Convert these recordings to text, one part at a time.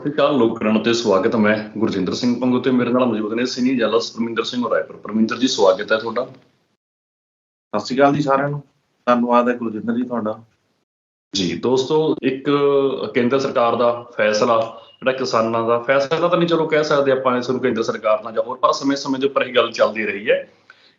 ਸਤਿ ਸ਼੍ਰੀ ਅਕਾਲ ਲੋਕਰਨ ਤੇ ਸਵਾਗਤ ਹੈ ਮੈਂ ਗੁਰਜਿੰਦਰ ਸਿੰਘ ਪੰਗੂ ਤੇ ਮੇਰੇ ਨਾਲ ਮੌਜੂਦ ਨੇ ਸੀਨੀਅਰ ਜਰਨਲਿਸਟ ਪਰਮਿੰਦਰ ਸਿੰਘ ਰਾਏਪੁਰ। ਪਰਮਿੰਦਰ ਜੀ ਸਵਾਗਤ ਹੈ ਤੁਹਾਡਾ। ਸਤਿ ਸ਼੍ਰੀ ਅਕਾਲ ਜੀ ਸਾਰਿਆਂ ਨੂੰ। ਧੰਨਵਾਦ ਹੈ ਗੁਰਜਿੰਦਰ ਜੀ ਤੁਹਾਡਾ। ਜੀ ਦੋਸਤੋ ਇੱਕ ਕੇਂਦਰ ਸਰਕਾਰ ਦਾ ਫੈਸਲਾ ਜਿਹੜਾ ਕਿਸਾਨਾਂ ਦਾ ਫੈਸਲਾ ਤਾਂ ਨਹੀਂ ਚਲੋ ਕਹਿ ਸਕਦੇ ਆਪਾਂ ਇਸ ਨੂੰ ਕੇਂਦਰ ਸਰਕਾਰ ਨਾਲ ਜਾਂ ਹੋਰ ਪਰ ਸਮੇਂ-ਸਮੇਂ ਦੇ ਉੱਪਰ ਇਹ ਗੱਲ ਚੱਲਦੀ ਰਹੀ ਹੈ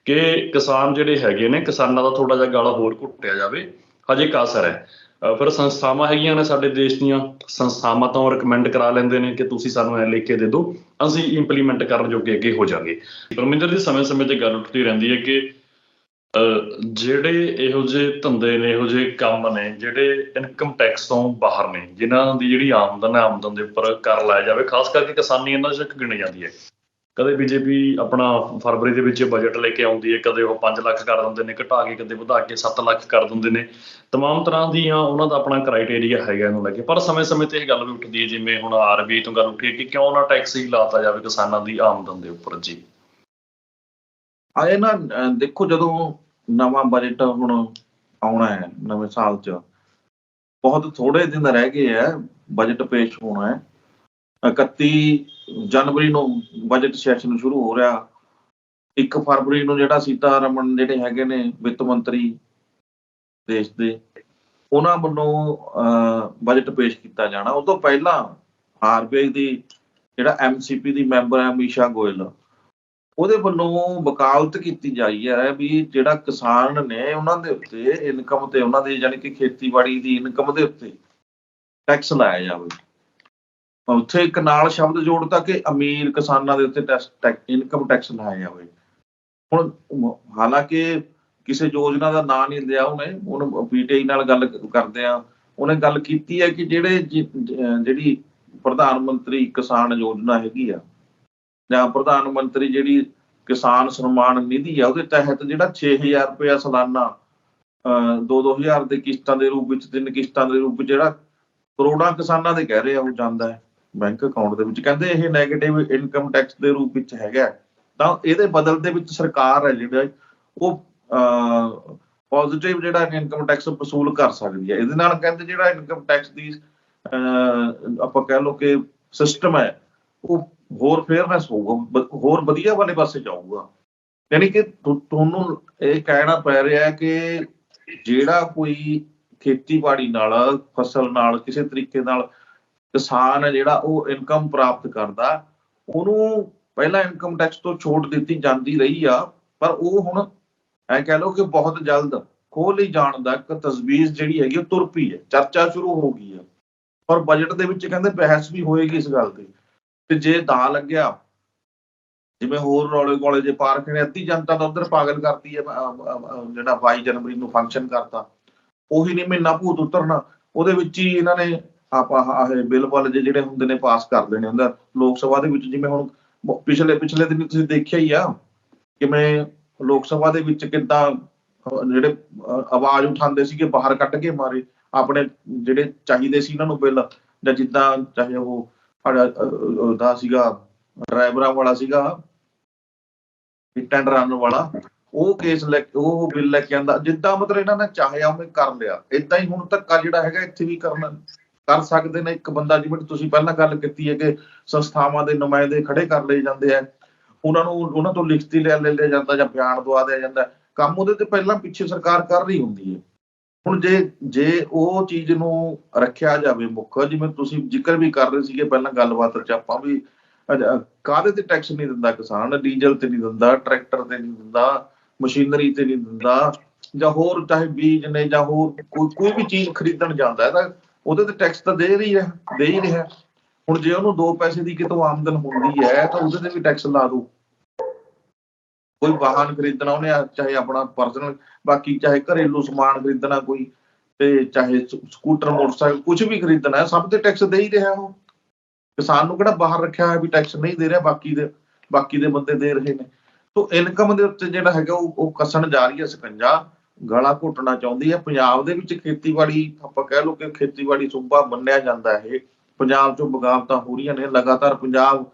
ਕਿ ਕਿਸਾਨ ਜਿਹੜੇ ਹੈਗੇ ਨੇ ਕਿਸਾਨਾਂ ਦਾ ਥੋੜਾ ਜਿਹਾ ਗਾਲਾ ਹੋਰ ਘੁੱਟਿਆ ਜਾਵੇ। ਹਜੇ ਕਾਸਰ ਹੈ। ਅਹ ਫਿਰ ਸੰਸਥਾਵਾਂ ਹੈਗੀਆਂ ਨੇ ਸਾਡੇ ਦੇਸ਼ ਦੀਆਂ, ਸੰਸਥਾਵਾਂ ਤੋਂ ਰეკਮੈਂਡ ਕਰਾ ਲੈਂਦੇ ਨੇ ਕਿ ਤੁਸੀਂ ਸਾਨੂੰ ਇਹ ਲਿਖ ਕੇ ਦੇ ਦਿਓ, ਅਸੀਂ ਇੰਪਲੀਮੈਂਟ ਕਰਨ ਜੋਗੇ ਅੱਗੇ ਹੋ ਜਾਾਂਗੇ। ਪਰਮਿੰਦਰ ਜੀ, ਸਮੇਂ-ਸਮੇਂ ਤੇ ਗੱਲ ਉੱਠਦੀ ਰਹਿੰਦੀ ਹੈ ਕਿ, ਅਹ ਜਿਹੜੇ ਇਹੋ ਜਿਹੇ ਧੰਦੇ ਨੇ, ਇਹੋ ਜਿਹੇ ਕੰਮ ਨੇ, ਜਿਹੜੇ ਇਨਕਮ ਟੈਕਸ ਤੋਂ ਬਾਹਰ ਨੇ, ਜਿਨ੍ਹਾਂ ਦੀ ਜਿਹੜੀ ਆਮਦਨ ਹੈ, ਆਮਦਨ ਦੇ ਉੱਪਰ ਕਰ ਲਾਇਆ ਜਾਵੇ, ਖਾਸ ਕਰਕੇ ਕਿਸਾਨੀ ਇਹਨਾਂ ਚ ਗਿਣੀ ਜਾਂਦੀ ਹੈ। ਕਦੇ ਬੀਜੇਪੀ ਆਪਣਾ ਫਰਵਰੀ ਦੇ ਵਿੱਚ ਬਜਟ ਲੈ ਕੇ ਆਉਂਦੀ ਹੈ, ਕਦੇ ਉਹ 5 ਲੱਖ ਕਰ ਦਿੰਦੇ ਨੇ, ਘਟਾ ਕੇ, ਕਦੇ ਵਧਾ ਕੇ 7 ਲੱਖ ਕਰ ਦਿੰਦੇ ਨੇ। ਤਮਾਮ ਤਰ੍ਹਾਂ ਦੀਆਂ ਉਹਨਾਂ ਦਾ ਆਪਣਾ ਕ੍ਰਾਈਟੇਰੀਆ ਹੈਗਾ ਇਹਨੂੰ ਲੈ ਕੇ। ਪਰ ਸਮੇਂ-ਸਮੇਂ ਤੇ ਇਹ ਗੱਲ ਵੀ ਉੱਠਦੀ ਹੈ, ਜਿਵੇਂ ਹੁਣ ਆਰਬੀਆਈ ਤੋਂ ਗੱਲ ਉੱਠੀ ਹੈ ਕਿ ਕਿਉਂ ਨਾ ਟੈਕਸ ਹੀ ਲਾਤਾ ਜਾਵੇ ਕਿਸਾਨਾਂ ਦੀ ਆਮਦਨ ਦੇ ਉੱਪਰ ਜੀ। ਆਏ ਨਾ ਦੇਖੋ ਜਦੋਂ ਨਵਾਂ ਬਜਟ ਹੁਣ ਆਉਣਾ ਹੈ, ਨਵੇਂ ਸਾਲ 'ਚ, ਬਹੁਤ ਥੋੜੇ ਦਿਨ ਰਹਿ ਗਏ ਹੈ ਬਜਟ ਪੇਸ਼ ਹੋਣਾ ਹੈ। 31 ਜਨਵਰੀ ਨੂੰ ਬਜਟ ਸੈਸ਼ਨ ਸ਼ੁਰੂ ਹੋ ਰਿਹਾ। 1 ਫਰਵਰੀ ਨੂੰ ਜਿਹੜਾ ਸੀਤਾਰਮਨ ਜਿਹੜੇ ਹੈਗੇ ਨੇ ਵਿੱਤ ਮੰਤਰੀ ਦੇਸ਼ ਦੇ, ਉਹਨਾਂ ਵੱਲੋਂ ਬਜਟ ਪੇਸ਼ ਕੀਤਾ ਜਾਣਾ। ਉਸ ਤੋਂ ਪਹਿਲਾਂ ਆਰਬੀਆਈ ਦੀ ਜਿਹੜਾ ਐਮਸੀਪੀ ਦੀ ਮੈਂਬਰ ਹੈ ਅਮੀਸ਼ਾ ਗੋਇਲ, ਉਹਦੇ ਵੱਲੋਂ ਵਕਾਲਤ ਕੀਤੀ ਜਾਈ ਹੈ ਵੀ ਜਿਹੜਾ ਕਿਸਾਨ ਨੇ ਉਹਨਾਂ ਦੇ ਉੱਤੇ ਇਨਕਮ ਤੇ, ਉਹਨਾਂ ਦੀ ਯਾਨੀ ਕਿ ਖੇਤੀਬਾੜੀ ਦੀ ਇਨਕਮ ਦੇ ਉੱਤੇ ਟੈਕਸ ਲਾਇਆ ਜਾਵੇ। ਉੱਥੇ ਇੱਕ ਨਾਲ ਸ਼ਬਦ ਜੋੜਤਾ ਕਿ ਅਮੀਰ ਕਿਸਾਨਾਂ ਦੇ ਉੱਤੇ ਟੈਕਸ ਇਨਕਮ ਟੈਕਸ ਲਾਇਆ ਜਾਵੇ ਹੁਣ ਹਾਲਾਂਕਿ ਕਿਸੇ ਯੋਜਨਾ ਦਾ ਨਾਂ ਨਹੀਂ ਲਿਆ ਉਹਨੇ, ਉਹਨੂੰ ਪੀਟੀਆਈ ਨਾਲ ਗੱਲ ਕਰਦੇ ਆ। ਉਹਨੇ ਗੱਲ ਕੀਤੀ ਹੈ ਕਿ ਜਿਹੜੇ ਜਿਹੜੀ ਪ੍ਰਧਾਨ ਮੰਤਰੀ ਕਿਸਾਨ ਯੋਜਨਾ ਹੈਗੀ ਆ, ਜਾਂ ਪ੍ਰਧਾਨ ਮੰਤਰੀ ਜਿਹੜੀ ਕਿਸਾਨ ਸਨਮਾਨ ਨਿਧੀ ਆ, ਉਹਦੇ ਤਹਿਤ ਜਿਹੜਾ 6000 ਰੁਪਇਆ ਸਾਲਾਨਾ 2-2000 ਦੇ ਕਿਸ਼ਤਾਂ ਦੇ ਰੂਪ ਵਿੱਚ, ਤਿੰਨ ਕਿਸ਼ਤਾਂ ਦੇ ਰੂਪ ਵਿੱਚ ਜਿਹੜਾ ਕਰੋੜਾਂ ਕਿਸਾਨਾਂ ਦੇ ਕਹਿ ਰਹੇ ਆ ਉਹ ਜਾਂਦਾ ਹੈ। ਬੈਂਕ ਅਕਾਊਂਟ ਦੇ ਵਿੱਚ, ਕਹਿੰਦੇ ਇਹ 네ਗੇਟਿਵ ਇਨਕਮ ਟੈਕਸ ਦੇ ਰੂਪ ਵਿੱਚ ਹੈਗਾ। ਤਾਂ ਇਹਦੇ ਬਦਲ ਦੇ ਵਿੱਚ ਸਰਕਾਰ ਹੈ ਜਿਹੜਾ, ਉਹ ਪੋਜ਼ਿਟਿਵ ਜਿਹੜਾ ਇਨਕਮ ਟੈਕਸ ਵਸੂਲ ਕਰ ਸਕਦੀ ਹੈ। ਇਹਦੇ ਨਾਲ ਕਹਿੰਦੇ ਜਿਹੜਾ ਇਨਕਮ ਟੈਕਸ ਦੀ ਆਪਾਂ ਕਹਿ ਲਓ ਕਿ ਸਿਸਟਮ ਹੈ, ਉਹ ਹੋਰ ਫੇਅਰਨੈਸ ਹੋਊਗਾ ਹੋਰ ਵਧੀਆ ਵਾਲੇ ਪਾਸੇ ਜਾਊਗਾ। ਯਾਨੀ ਕਿ ਤੁਹਾਨੂੰ ਇਹ ਕਹਿਣਾ ਪੈ ਰਿਹਾ ਹੈ ਕਿ ਜਿਹੜਾ ਕੋਈ ਖੇਤੀਬਾੜੀ ਨਾਲ, ਫਸਲ ਨਾਲ, ਕਿਸੇ ਤਰੀਕੇ ਨਾਲ ਕਿਸਾਨ ਹੈ ਜਿਹੜਾ ਉਹ ਇਨਕਮ ਪ੍ਰਾਪਤ ਕਰਦਾ, ਉਹਨੂੰ ਪਹਿਲਾਂ ਇਨਕਮ ਟੈਕਸ ਤੋਂ ਛੋਟ ਦਿੱਤੀ ਜਾਂਦੀ ਰਹੀ ਆ, ਪਰ ਉਹ ਹੁਣ ਐ ਕਹਿ ਲਓ ਕਿ ਬਹੁਤ ਜਲਦ ਖੋਲ ਹੀ ਜਾਣ ਦਾ ਇੱਕ ਤਜਵੀਜ਼ ਜਿਹੜੀ ਹੈਗੀ ਉਹ ਤੁਰ ਪਈ ਹੈ, ਚਰਚਾ ਸ਼ੁਰੂ ਹੋ ਗਈ ਹੈ ਔਰ ਬਜਟ ਦੇ ਵਿੱਚ ਕਹਿੰਦੇ ਬਹਿਸ ਵੀ ਹੋਏਗੀ ਇਸ ਗੱਲ ਤੇ। ਤੇ ਜੇ ਦਾ ਲੱਗਿਆ, ਜਿਵੇਂ ਹੋਰ ਰੌਲੇ ਕੋਲੇ ਜੇ ਪਾਰਕ ਨੇ, ਅੱਧੀ ਜਨਤਾ ਤਾਂ ਉਧਰ ਪਾਗਲ ਕਰਤੀ ਹੈ ਜਿਹੜਾ 22 ਜਨਵਰੀ ਨੂੰ ਫੰਕਸ਼ਨ ਕਰਤਾ। ਉਹੀ ਨਹੀਂ ਮਹੀਨਾ ਭੂਤ ਉਤਰਨਾ, ਉਹਦੇ ਵਿੱਚ ਹੀ ਇਹਨਾਂ ਨੇ ਆਪਾਂ ਆਹ ਬਿੱਲ ਵੱਲ ਜਿਹੜੇ ਹੁੰਦੇ ਨੇ ਪਾਸ ਕਰ ਦੇਣੇ ਹੁੰਦਾ ਲੋਕ ਸਭਾ ਦੇ ਵਿੱਚ ਜਿਵੇਂ ਹੁਣ ਪਿਛਲੇ ਪਿਛਲੇ ਦਿਨ ਤੁਸੀਂ ਦੇਖਿਆ ਹੀ ਆ ਕਿਵੇਂ ਲੋਕ ਸਭਾ ਦੇ ਵਿੱਚ ਕਿੱਦਾਂ ਜਿਹੜੇ ਆਵਾਜ਼ ਉਠਾਉਂਦੇ ਸੀਗੇ, ਬਾਹਰ ਕੱਢ ਕੇ ਮਾਰੇ। ਆਪਣੇ ਜਿਹੜੇ ਚਾਹੀਦੇ ਸੀ ਇਹਨਾਂ ਨੂੰ ਬਿੱਲ, ਜਾਂ ਜਿੱਦਾਂ ਚਾਹੇ ਉਹ ਦਾ ਸੀਗਾ, ਡਰਾਈਵਰਾਂ ਵਾਲਾ ਸੀਗਾ ਹਿੱਟ ਐਂਡ ਰਨ ਵਾਲਾ, ਉਹ ਕੇਸ ਲੈ ਉਹ ਬਿੱਲ ਲੈ ਕੇ ਆਂਦਾ। ਜਿੱਦਾਂ ਮਤਲਬ ਇਹਨਾਂ ਨੇ ਚਾਹਿਆ ਉਹਨੇ ਕਰ ਲਿਆ। ਇਦਾਂ ਹੀ ਹੁਣ ਧੱਕਾ ਜਿਹੜਾ ਹੈਗਾ, ਇੱਥੇ ਵੀ ਕਰਨਾ ਕਰ ਸਕਦੇ ਨੇ। ਇੱਕ ਬੰਦਾ ਜਿਵੇਂ ਤੁਸੀਂ ਪਹਿਲਾਂ ਗੱਲ ਕੀਤੀ ਹੈ ਕਿ ਸੰਸਥਾਵਾਂ ਦੇ ਨੁਮਾਇੰਦੇ ਖੜੇ ਕਰ ਲਏ ਜਾਂਦੇ ਆ ਉਹਨਾਂ ਨੂੰ, ਉਹਨਾਂ ਤੋਂ ਲਿਖਤੀ ਲੈ ਲਿਆ ਜਾਂਦਾ ਜਾਂ ਬਿਆਨ ਦਵਾ ਦਿਆ ਜਾਂਦਾ। ਕੰਮ ਉਹਦੇ ਤੇ ਪਹਿਲਾਂ ਪਿੱਛੇ ਸਰਕਾਰ ਕਰ ਰਹੀ ਹੁੰਦੀ ਹੈ। ਹੁਣ ਜੇ ਜੇ ਉਹ ਚੀਜ਼ ਨੂੰ ਰੱਖਿਆ ਜਾਵੇ ਮੁੱਖ, ਜਿਵੇਂ ਤੁਸੀਂ ਜ਼ਿਕਰ ਵੀ ਕਰ ਰਹੇ ਸੀਗੇ ਪਹਿਲਾਂ ਗੱਲਬਾਤ ਚ ਆਪਾਂ ਵੀ ਕਾਹਦੇ ਤੇ ਟੈਕਸ ਨਹੀਂ ਦਿੰਦਾ ਕਿਸਾਨ? ਡੀਜ਼ਲ ਤੇ ਨਹੀਂ ਦਿੰਦਾ, ਟਰੈਕਟਰ ਤੇ ਨਹੀਂ ਦਿੰਦਾ, ਮਸ਼ੀਨਰੀ ਤੇ ਨਹੀਂ ਦਿੰਦਾ ਜਾਂ ਹੋਰ ਚਾਹੇ ਬੀਜ ਨੇ ਜਾਂ ਹੋਰ ਕੋਈ ਕੋਈ ਵੀ ਚੀਜ਼ ਖਰੀਦਣ ਜਾਂਦਾ ਹੈ ਤਾਂ ਉਹਦੇ ਤੇ ਟੈਕਸ ਤਾਂ ਦੇ ਰਹੀ ਹੈ, ਦੇ ਹੀ ਰਿਹਾ। ਹੁਣ ਜੇ ਉਹਨੂੰ 2 ਪੈਸੇ ਦੀ ਕਿਤੋਂ ਆਮਦਨ ਹੁੰਦੀ ਹੈ, ਤਾਂ ਉਹਦੇ ਤੇ ਵੀ ਟੈਕਸ ਲਾ ਦੋ ਕੋਈ ਵਾਹਨ ਖਰੀਦਣਾ ਉਹਨੇ, ਚਾਹੇ ਆਪਣਾ ਪਰਸਨਲ ਬਾਕੀ ਚਾਹੇ ਘਰੇਲੂ ਸਮਾਨ ਖਰੀਦਣਾ ਕੋਈ, ਤੇ ਚਾਹੇ ਸਕੂਟਰ ਮੋਟਰਸਾਈਕਲ ਕੁਝ ਵੀ ਖਰੀਦਣਾ, ਸਭ ਤੇ ਟੈਕਸ ਦੇ ਹੀ ਰਿਹਾ ਉਹ। ਕਿਸਾਨ ਨੂੰ ਕਿਹੜਾ ਬਾਹਰ ਰੱਖਿਆ ਹੋਇਆ ਵੀ ਟੈਕਸ ਨਹੀਂ ਦੇ ਰਿਹਾ, ਬਾਕੀ ਦੇ ਬਾਕੀ ਦੇ ਬੰਦੇ ਦੇ ਰਹੇ ਨੇ। ਤੋਂ ਇਨਕਮ ਦੇ ਉੱਤੇ ਜਿਹੜਾ ਹੈਗਾ ਉਹ ਉਹ ਕਸਣ ਜਾ ਰਹੀ ਹੈ ਸਕੰਜਾ ਗਲਾ ਘੁੱਟਣਾ ਚਾਹੁੰਦੀ ਹੈ। ਪੰਜਾਬ ਦੇ ਵਿੱਚ ਖੇਤੀਬਾੜੀ ਆਪਾਂ ਕਹਿ ਲਓ ਕਿ ਖੇਤੀਬਾੜੀ ਸੂਬਾ ਮੰਨਿਆ ਜਾਂਦਾ ਹੈ। ਪੰਜਾਬ ਚੋਂ ਬਗਾਵਤਾਂ ਹੋ ਰਹੀਆਂ ਨੇ। ਲਗਾਤਾਰ ਪੰਜਾਬ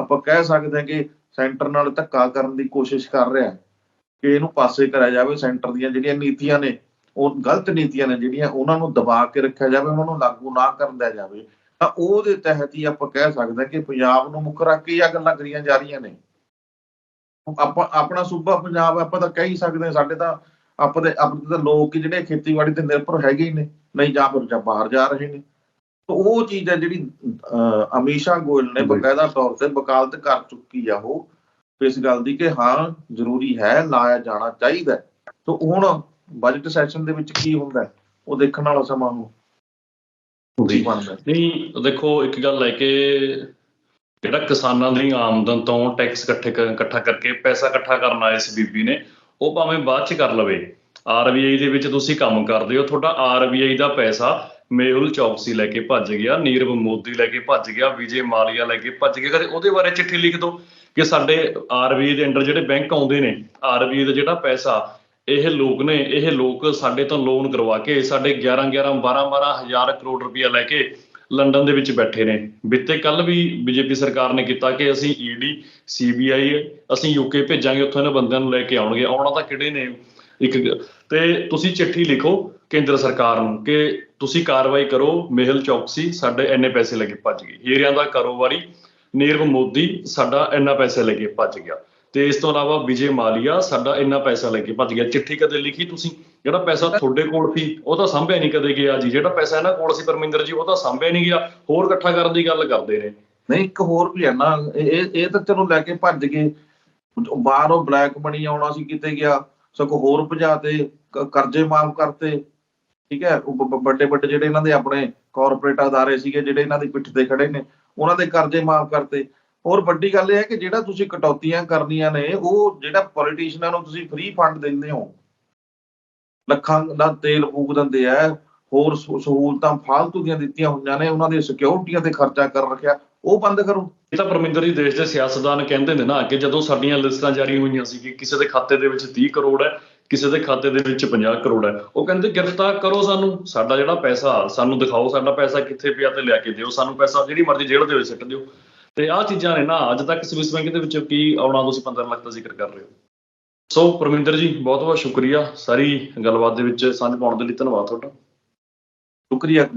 ਆਪਾਂ ਕਹਿ ਸਕਦੇ ਹਾਂ ਕਿ ਸੈਂਟਰ ਨਾਲ ਧੱਕਾ ਕਰਨ ਦੀ ਕੋਸ਼ਿਸ਼ ਕਰ ਰਿਹਾ ਹੈ ਕਿ ਇਹਨੂੰ ਪਾਸੇ ਕਰਿਆ ਜਾਵੇ। ਸੈਂਟਰ ਦੀਆਂ ਜਿਹੜੀਆਂ ਨੀਤੀਆਂ ਨੇ, ਉਹ ਗਲਤ ਨੀਤੀਆਂ ਨੇ ਜਿਹੜੀਆਂ ਉਹਨਾਂ ਨੂੰ ਦਬਾ ਕੇ ਰੱਖਿਆ ਜਾਵੇ, ਉਹਨਾਂ ਨੂੰ ਲਾਗੂ ਨਾ ਕਰਨ ਦਿਆ ਜਾਵੇ। ਤਾਂ ਉਹਦੇ ਤਹਿਤ ਹੀ ਆਪਾਂ ਕਹਿ ਸਕਦੇ ਹਾਂ ਕਿ ਪੰਜਾਬ ਨੂੰ ਮੁੱਖ ਰੱਖ ਕੇ ਹੀ ਗੱਲਾਂ ਕਰੀਆਂ ਜਾ ਰਹੀਆਂ ਨੇ। ਆਪਾਂ, ਆਪਣਾ ਸੂਬਾ ਪੰਜਾਬ ਆਪਾਂ ਤਾਂ ਕਹਿ ਹੀ ਸਕਦੇ ਹਾਂ, ਸਾਡੇ ਤਾਂ ਆਪਾਂ ਦੇ ਆਪਣੇ ਤਾਂ ਲੋਕ ਜਿਹੜੇ ਖੇਤੀਬਾੜੀ ਤੇ ਨਿਰਭਰ ਹੈਗੇ ਹੀ ਨੇ ਨਹੀਂ ਜਾਂ ਫਿਰ ਜਾਂ ਬਾਹਰ ਜਾ ਰਹੇ ਨੇ ਤਾਂ ਉਹ ਚੀਜ਼ ਹੈ ਜਿਹੜੀ ਅਮੀਸ਼ਾ ਗੋਇਲ ਨੇ ਜੀ। ਬਕਾਇਦਾ ਤੌਰ ਤੇ ਵਕਾਲਤ ਕਰ ਚੁੱਕੀ ਆ ਉਹ ਇਸ ਗੱਲ ਦੀ ਕਿ ਹਾਂ ਜ਼ਰੂਰੀ ਹੈ ਲਾਇਆ ਜਾਣਾ ਚਾਹੀਦਾ। ਤਾਂ ਹੁਣ ਬਜਟ ਸੈਸ਼ਨ ਦੇ ਵਿੱਚ ਕੀ ਹੁੰਦਾ ਉਹ ਦੇਖਣ ਵਾਲਾ ਸਮਾਂ ਜੀ ਹੈ। ਨਹੀਂ ਦੇਖੋ ਇੱਕ ਗੱਲ ਹੈ ਕਿ ਜਿਹੜਾ ਕਿਸਾਨਾਂ ਦੀ ਆਮਦਨ ਤੋਂ ਟੈਕਸ ਇਕੱਠੇ ਇਕੱਠਾ ਕਰਕੇ ਪੈਸਾ ਇਕੱਠਾ ਕਰਨ ਆਏ ਸੀ ਬੀਬੀ ਨੇ ਉਹ ਭਾਵੇਂ ਬਾਅਦ ਚ ਕਰ ਲਵੇ। ਆਰਬੀਆਈ ਦੇ ਵਿੱਚ ਤੁਸੀਂ ਕੰਮ ਕਰਦੇ ਹੋ, ਤੁਹਾਡਾ ਆਰਬੀਆਈ ਦਾ ਪੈਸਾ ਮੇਹੁਲ ਚੌਕਸੀ ਲੈ ਕੇ ਭੱਜ ਗਿਆ, ਨੀਰਵ ਮੋਦੀ ਲੈ ਕੇ ਭੱਜ ਗਿਆ, ਵਿਜੇ ਮਾਲੀਆ ਲੈ ਕੇ ਭੱਜ ਗਿਆ। ਕਦੇ ਉਹਦੇ ਬਾਰੇ ਚਿੱਠੀ ਲਿਖ ਦਿਓ ਕਿ ਸਾਡੇ ਆਰਬੀਆਈ ਦੇ ਅੰਡਰ ਜਿਹੜੇ ਬੈਂਕ ਆਉਂਦੇ ਨੇ ਆਰਬੀਆਈ ਦਾ ਜਿਹੜਾ ਪੈਸਾ, ਇਹ ਲੋਕ ਨੇ, ਇਹ ਲੋਕ ਸਾਡੇ ਤੋਂ ਲੋਨ ਕਰਵਾ ਕੇ, ਸਾਡੇ 11 11 12 12 ਹਜ਼ਾਰ ਕਰੋੜ ਰੁਪਇਆ ਲੈ ਕੇ ਲੰਡਨ ਦੇ ਵਿੱਚ ਬੈਠੇ ਨੇ। ਬਿੱਤੇ ਕੱਲ ਵੀ ਬੀਜੇਪੀ ਸਰਕਾਰ ਨੇ ਕੀਤਾ ਕਿ ਅਸੀਂ ਈਡੀ ਸੀਬੀਆਈ ਅਸੀਂ ਯੂਕੇ ਭੇਜਾਂਗੇ, ਉੱਥੋਂ ਇਹਨਾਂ ਬੰਦਿਆਂ ਨੂੰ ਲੈ ਕੇ ਆਉਣਗੇ। ਆਉਣਾ ਤਾਂ ਕਿਹੜੇ ਨੇ? ਇੱਕ ਤੇ ਤੁਸੀਂ ਚਿੱਠੀ ਲਿਖੋ ਕੇਂਦਰ ਸਰਕਾਰ ਨੂੰ ਕਿ ਤੁਸੀਂ ਕਾਰਵਾਈ ਕਰੋ, ਮੇਹਲ ਚੌਕਸੀ ਸਾਡੇ ਇੰਨੇ ਪੈਸੇ ਲੈ ਕੇ ਭੱਜ ਗਏ। ਹੀਰਿਆਂ ਦਾ ਕਾਰੋਬਾਰੀ, ਨੀਰਵ ਮੋਦੀ, ਸਾਡਾ ਇੰਨਾ ਪੈਸੇ ਲੈ ਕੇ ਭੱਜ ਗਿਆ। ਤੇ ਇਸ ਤੋਂ ਇਲਾਵਾ ਵਿਜੇ ਮਾਲੀਆ, ਸਾਡਾ ਇੰਨਾ ਪੈਸਾ ਲੈ ਕੇ ਭੱਜ ਗਿਆ। ਚਿੱਠੀ ਕਦੇ ਲਿਖੀ ਤੁਸੀਂ? ਜਿਹੜਾ ਪੈਸਾ ਤੁਹਾਡੇ ਕੋਲ ਸੀ, ਉਹ ਤਾਂ ਸਾਂਭਿਆ ਨਹੀਂ ਕਦੇ ਗਿਆ ਜੀ। ਜਿਹੜਾ ਪੈਸਾ ਇਹਨਾਂ ਕੋਲ ਸੀ ਪਰਮਿੰਦਰ ਜੀ, ਉਹ ਤਾਂ ਸਾਂਭਿਆ ਨਹੀਂ ਗਿਆ। ਹੋਰ ਇਕੱਠਾ ਕਰਨ ਦੀ ਗੱਲ ਕਰਦੇ ਨੇ। ਨਹੀਂ, ਇੱਕ ਹੋਰ ਵੀ ਹੈ ਨਾ, ਇਹ ਇਹ- ਤਾਂ ਚਲੋ ਲੈ ਕੇ ਭੱਜ ਗਏ। ਬਾਹਰੋਂ ਬਲੈਕ ਮਨੀ ਆਉਣਾ ਸੀ, ਕਿਤੇ ਗਿਆ। ਸਗੋਂ ਹੋਰ ਭਜਾ ਤੇ ਕਰਜ਼ੇ ਮਾਫ ਕਰਤੇ। ਠੀਕ ਹੈ? ਵੱਡੇ ਵੱਡੇ ਜਿਹੜੇ ਇਹਨਾਂ ਦੇ ਆਪਣੇ ਕਾਰਪੋਰੇਟ ਅਦਾਰੇ ਸੀਗੇ, ਜਿਹੜੇ ਇਹਨਾਂ ਦੀ ਪਿੱਠ ਤੇ ਖੜੇ ਨੇ, ਉਹਨਾਂ ਦੇ ਕਰਜ਼ੇ ਮਾਫ ਕਰਤੇ। ਹੋਰ ਵੱਡੀ ਗੱਲ ਇਹ ਹੈ ਕਿ ਜਿਹੜਾ ਤੁਸੀਂ ਕਟੌਤੀਆਂ ਕਰਨੀਆਂ ਨੇ, ਉਹ ਜਿਹੜਾ ਪੋਲੀਟੀਸ਼ੀਅਨਾਂ ਨੂੰ ਤੁਸੀਂ ਫ੍ਰੀ ਫੰਡ ਦਿੰਦੇ ਹੋ। ਲੱਖਾਂ ਦਾ ਤੇਲ ਫੂਕ ਦਿੰਦੇ ਆ, ਹੋਰ ਸਹੂਲਤਾਂ ਫਾਲਤੂ ਦੀਆਂ ਦਿੱਤੀਆਂ ਹੋਈਆਂ ਨੇ, ਉਹਨਾਂ ਦੀਆਂ ਸਿਕਿਉਰਿਟੀਆਂ ਤੇ ਖਰਚਾ ਕਰ ਰੱਖਿਆ, ਉਹ ਬੰਦ ਕਰੋ। ਇਹ ਤਾਂ ਪਰਮਿੰਦਰ ਜੀ ਦੇਸ਼ ਦੇ ਸਿਆਸਤਦਾਨ ਕਹਿੰਦੇ ਨੇ ਨਾ ਕਿ ਜਦੋਂ ਸਾਡੀਆਂ ਲਿਸਟਾਂ ਜਾਰੀ ਹੋਈਆਂ ਸੀ ਕਿ ਕਿਸੇ ਦੇ ਖਾਤੇ ਦੇ ਵਿੱਚ 30 ਕਰੋੜ ਹੈ, ਕਿਸੇ ਦੇ ਖਾਤੇ ਦੇ ਵਿੱਚ 50 ਕਰੋੜ ਹੈ, ਉਹ ਕਹਿੰਦੇ ਗ੍ਰਿਫਤਾਰ ਕਰੋ ਸਾਨੂੰ, ਸਾਡਾ ਜਿਹੜਾ ਪੈਸਾ, ਸਾਨੂੰ ਦਿਖਾਓ ਸਾਡਾ ਪੈਸਾ ਕਿੱਥੇ ਪਿਆ ਤੇ ਲਿਆ ਕੇ ਦਿਓ, ਸਾਨੂੰ ਪੈਸਾ ਜਿਹੜੀ ਮਰਜ਼ੀ ਜੇਲ੍ਹ ਦੇ ਵਿੱਚ ਸਿੱਟ ਦਿਓ। ਤੇ ਆਹ ਚੀਜ਼ਾਂ ਨੇ ਨਾ ਅੱਜ ਤੱਕ ਸਵਿਸ ਬੈਂਕ ਦੇ ਵਿੱਚ ਕੀ ਆਉਣਾ ਤੁਸੀਂ 15 ਲੱਖ ਦਾ ਜ਼ਿਕਰ ਕਰ ਰਹੇ ਹੋ? ਸੋ ਪਰਮਿੰਦਰ ਜੀ ਬਹੁਤ ਬਹੁਤ ਸ਼ੁਕਰੀਆ ਸਾਰੀ ਗੱਲਬਾਤ ਦੇ ਵਿੱਚ ਸਾਂਝ ਪਾਉਣ ਦੇ ਲਈ ਧੰਨਵਾਦ ਤੁਹਾਡਾ। ਸ਼ੁਕਰੀਆ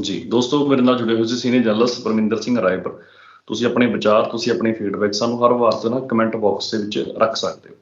ਜੀ ਦੋਸਤੋ ਮੇਰੇ ਨਾਲ ਜੁੜੇ ਹੋਏ ਸੀ ਸੀਨੀਅਰ ਜਰਨਲਿਸਟ ਪਰਮਿੰਦਰ ਸਿੰਘ ਰਾਏਪੁਰ। ਤੁਸੀਂ ਆਪਣੇ ਵਿਚਾਰ ਤੁਸੀਂ ਆਪਣੀ ਫੀਡਬੈਕ ਸਾਨੂੰ ਹਰ ਵਾਰ ਤੇ ਨਾ ਕਮੈਂਟ ਬਾਕਸ ਦੇ ਵਿੱਚ ਰੱਖ ਸਕਦੇ ਹੋ।